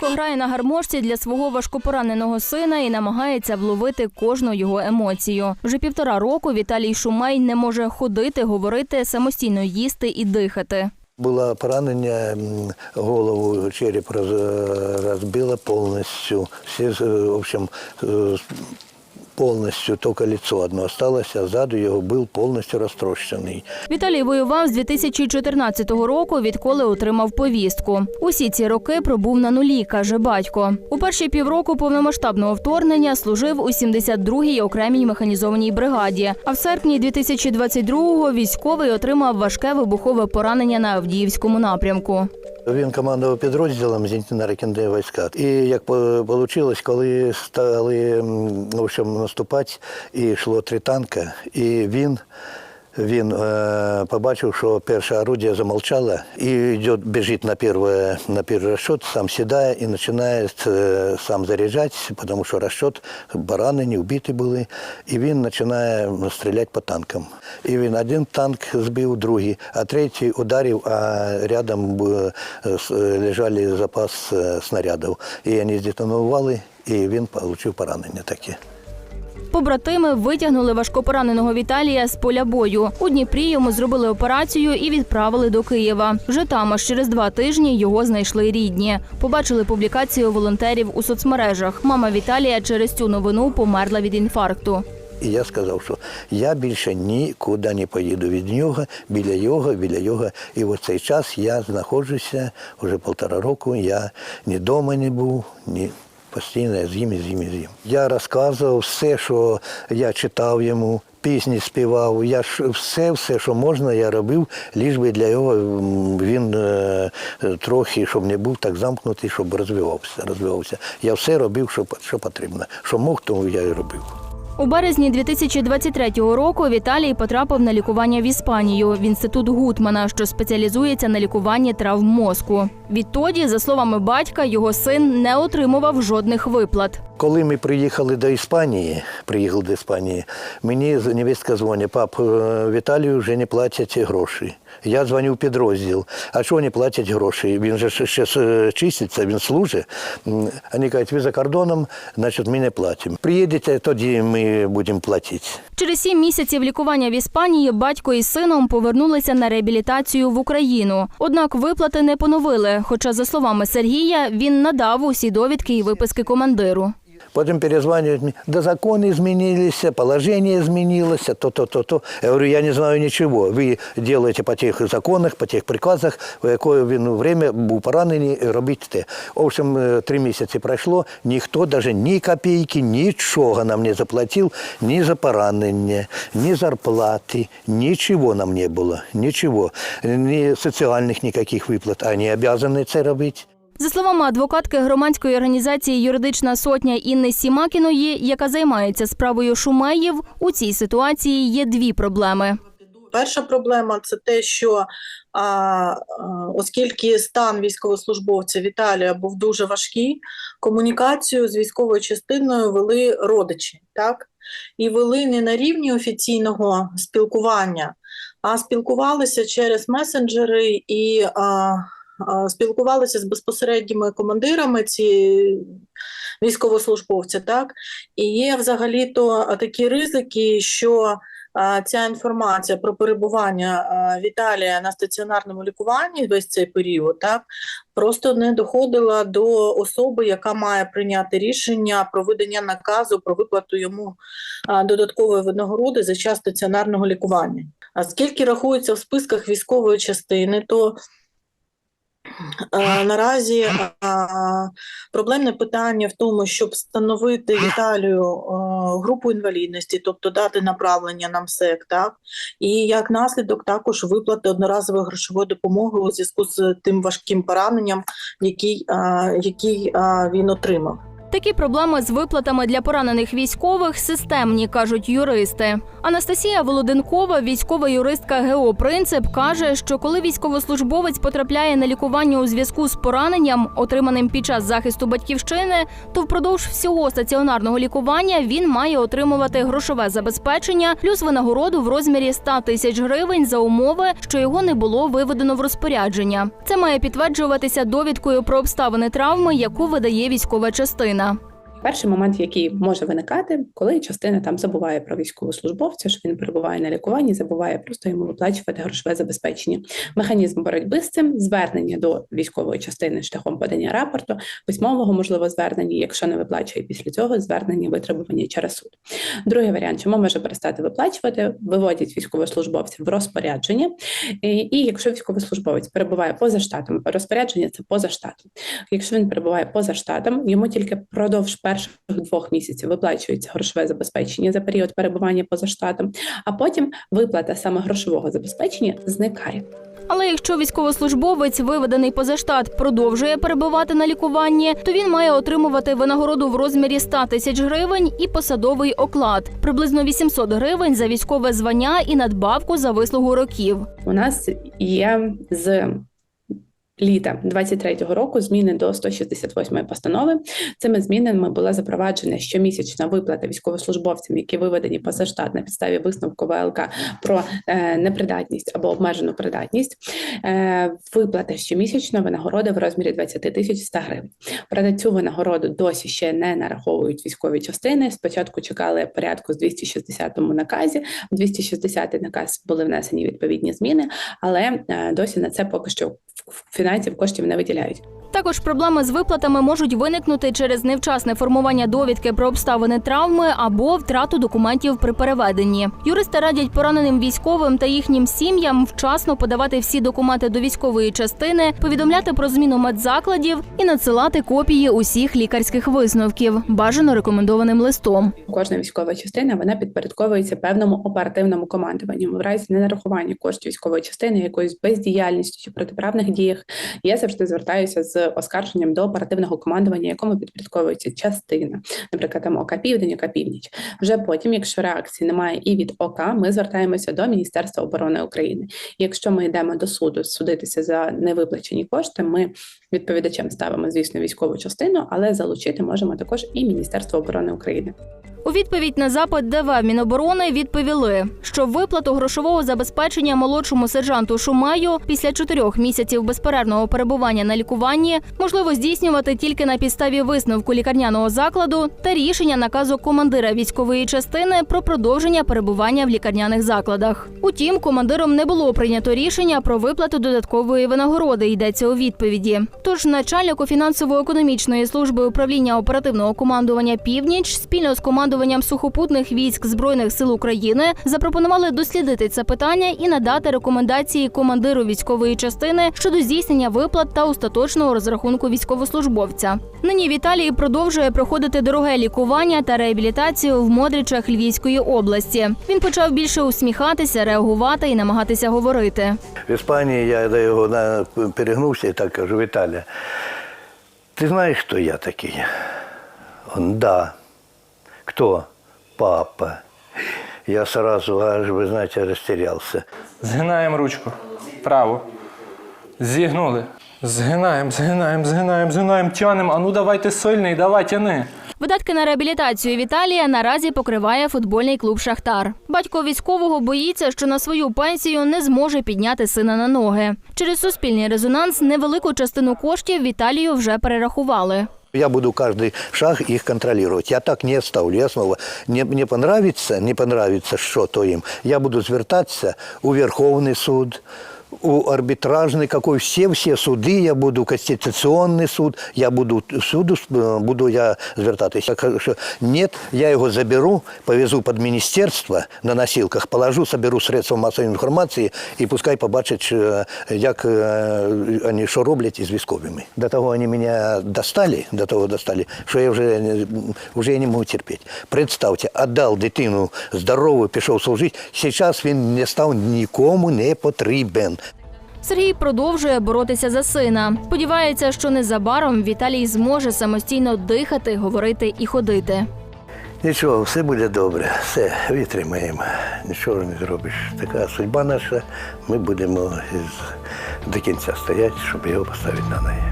Батько грає на гармошці для свого важкопораненого сина і намагається вловити кожну його емоцію. Вже півтора року Віталій Шумай не може ходити, говорити, самостійно їсти і дихати. Было поранение, м, голову, череп раз, разбило полностью. Все, э, в общем, э, полностью только лицо одно осталось, а сзаду его был полностью растрощенный. Віталій воював з 2014 року, відколи отримав повістку. Усі ці роки пробув на нулі, каже батько. У перші півроку повномасштабного вторгнення служив у 72-й окремій механізованій бригаді. А в серпні 2022-го військовий отримав важке вибухове поранення на Авдіївському напрямку. Він командував підрозділом зенітно-ракетні війська. І як вийшло, коли стали в общем, наступати, і йшло три танки, і він. Він е, побачив, що перше орудие замолчало і йде, біжить на перший, на перший розчет, сам сідає і починає е, сам заряджати, тому що розчет поранені, вбиті були. І він починає стріляти по танкам. І він один танк збив, другий, а третій ударив, а рядом е, с- лежали запас е, снарядів. І вони здетонували, і він отримав поранення таке. Побратими витягнули важкопораненого Віталія з поля бою. У Дніпрі йому зробили операцію і відправили до Києва. Вже там аж через два тижні його знайшли рідні. Побачили публікацію волонтерів у соцмережах. Мама Віталія через цю новину померла від інфаркту. І я сказав, що я більше нікуди не поїду від нього, біля його, біля його. І в цей час я знаходжуся вже півтора року. Я ні вдома не був, ні постійно я з ним, і з ним, і з ним. Я розказував все, що я читав йому. Пісні співав, я все, все, що можна, я робив, ліж би для його він е, трохи, щоб не був так замкнутий, щоб розвивався. розвивався. Я все робив, що, що потрібно. Що мог, тому я і робив. У березні 2023 року Віталій потрапив на лікування в Іспанію в інститут Гутмана, що спеціалізується на лікуванні травм мозку. Відтоді, за словами батька, його син не отримував жодних виплат. Коли ми приїхали до Іспанії, приїхали до Іспанії, мені невістка дзвонить, пап, е, Віталію вже не платять гроші. Я дзвоню в підрозділ. А чого не платять гроші? Він же ще, чиститься, він служить. Вони кажуть, ви за кордоном, значить ми не платимо. Приїдете, тоді ми будемо платити. Через сім місяців лікування в Іспанії батько із сином повернулися на реабілітацію в Україну. Однак виплати не поновили. Хоча, за словами Сергія, він надав усі довідки і виписки командиру. Потім перезванивают мне, да законы изменились, положение изменилось, то-то, то-то. Я говорю, я не знаю ничего. Ви делаете по тих законах, по тих приказах, в яке він время був поранений, робіть те. В е, три місяці пройшло, ніхто навіть ні копійки, нічого нам не заплатив, ні за поранення, ні зарплати, нічого нам не було, нічого. Ні соціальних ніяких виплат, а не обязані це робити. За словами адвокатки громадської організації Юридична сотня Інни Сімакіної, яка займається справою Шумеїв, у цій ситуації є дві проблеми. Перша проблема це те, що а, оскільки стан військовослужбовця Віталія був дуже важкий, комунікацію з військовою частиною вели родичі, так? І вели не на рівні офіційного спілкування, а спілкувалися через месенджери і а, спілкувалися з безпосередніми командирами ці військовослужбовця, так? І є взагалі-то такі ризики, що ця інформація про перебування Віталія на стаціонарному лікуванні весь цей період, так просто не доходила до особи, яка має прийняти рішення про видання наказу про виплату йому додаткової винагороди за час стаціонарного лікування. А скільки рахується в списках військової частини, то Наразі е, проблемне питання в тому, щоб встановити Віталію е, групу інвалідності, тобто дати направлення на СЕК, так і як наслідок також виплати одноразової грошової допомоги у зв'язку з тим важким пораненням, який, е, який е, він отримав. Такі проблеми з виплатами для поранених військових системні, кажуть юристи. Анастасія Володенкова, військова юристка ГО Принцип, каже, що коли військовослужбовець потрапляє на лікування у зв'язку з пораненням, отриманим під час захисту батьківщини, то впродовж всього стаціонарного лікування він має отримувати грошове забезпечення плюс винагороду в розмірі 100 тисяч гривень за умови, що його не було виведено в розпорядження. Це має підтверджуватися довідкою про обставини травми, яку видає військова частина. 만남. Перший момент, який може виникати, коли частина там забуває про військовослужбовця, що він перебуває на лікуванні, забуває просто йому виплачувати грошове забезпечення. Механізм боротьби з цим звернення до військової частини шляхом подання рапорту, письмового можливо звернення, якщо не виплачує після цього звернення витребування через суд. Другий варіант, чому може перестати виплачувати, виводять військовослужбовця в розпорядження, і, і якщо військовослужбовець перебуває поза штатом, розпорядження це поза штатом. Якщо він перебуває поза штатом, йому тільки впродовж перших двох місяців виплачується грошове забезпечення за період перебування поза штатом, а потім виплата саме грошового забезпечення зникає. Але якщо військовослужбовець, виведений поза штат, продовжує перебувати на лікуванні, то він має отримувати винагороду в розмірі 100 тисяч гривень і посадовий оклад приблизно 800 гривень за військове звання і надбавку за вислугу років. У нас є з літа 23-го року зміни до 168 постанови. Цими змінами була запроваджена щомісячна виплата військовослужбовцям, які виведені поза штат на підставі висновку ВЛК про е, непридатність або обмежену придатність. Е, виплата щомісячно винагорода в розмірі 20 тисяч 100 гривень. Проте цю винагороду досі ще не нараховують військові частини. Спочатку чекали порядку з 260 наказі. В 260 наказ були внесені відповідні зміни, але е, досі на це поки що фінансів коштів не виділяють. Також проблеми з виплатами можуть виникнути через невчасне формування довідки про обставини травми або втрату документів при переведенні. Юристи радять пораненим військовим та їхнім сім'ям вчасно подавати всі документи до військової частини, повідомляти про зміну медзакладів і надсилати копії усіх лікарських висновків, бажано рекомендованим листом. Кожна військова частина вона підпорядковується певному оперативному командуванню. В разі ненарахування коштів військової частини якоюсь бездіяльністю чи протиправних діях. Я завжди звертаюся з оскарженням до оперативного командування, якому підпорядковується частина, наприклад, там ОК Південь, ОК Північ. Вже потім, якщо реакції немає і від ОК, ми звертаємося до Міністерства оборони України. Якщо ми йдемо до суду судитися за невиплачені кошти, ми відповідачем ставимо, звісно, військову частину, але залучити можемо також і Міністерство оборони України. У відповідь на запит ДВ Міноборони відповіли, що виплату грошового забезпечення молодшому сержанту Шумаю після чотирьох місяців безперервного перебування на лікуванні можливо здійснювати тільки на підставі висновку лікарняного закладу та рішення наказу командира військової частини про продовження перебування в лікарняних закладах. Утім, командиром не було прийнято рішення про виплату додаткової винагороди. Йдеться у відповіді. Тож начальнику фінансово-економічної служби управління оперативного командування Північ спільно з командуванням сухопутних військ збройних сил України запропонували дослідити це питання і надати рекомендації командиру військової частини щодо здійснення виплат та остаточного розрахунку військовослужбовця. Нині Віталій продовжує проходити дороге лікування та реабілітацію в Модричах Львівської області. Він почав більше усміхатися, реагувати і намагатися говорити. В Іспанії я до його перегнувся і так кажу, Віталя, ти знаєш, хто я такий? Он, да. Кто? Папа. Я сразу, аж, ви знаєте, розтерявся. Згинаємо ручку. Праву. Зігнули. Згинаємо, згинаємо, згинаємо, згинаємо, тянемо. А ну давайте сильний, давай, тяни. Видатки на реабілітацію Віталія наразі покриває футбольний клуб Шахтар. Батько військового боїться, що на свою пенсію не зможе підняти сина на ноги. Через суспільний резонанс невелику частину коштів Віталію вже перерахували. Я буду каждый шаг их контролировать. Я так не оставлю. Я снова, не, не понравится, не понравится что-то им, я буду звертаться у Верховный суд, у арбитражный какой, все-все суды я буду, Конституционный суд, я буду суду, э, буду я звертатися. Я кажу, що нет, я його заберу, повезу під міністерство на носилках, положу, соберу средства масової інформації і пускай побачать, е, як е, вони що роблять із військовими. До того вони мене достали, до того достали, що я вже, не- вже я не можу терпіти. Представте, віддав дитину здорову, пішов служити, зараз він не став нікому не потрібен. Сергій продовжує боротися за сина. Сподівається, що незабаром Віталій зможе самостійно дихати, говорити і ходити. Нічого, все буде добре, все, витримаємо. Нічого не зробиш. Така судьба наша. Ми будемо до кінця стояти, щоб його поставити на неї.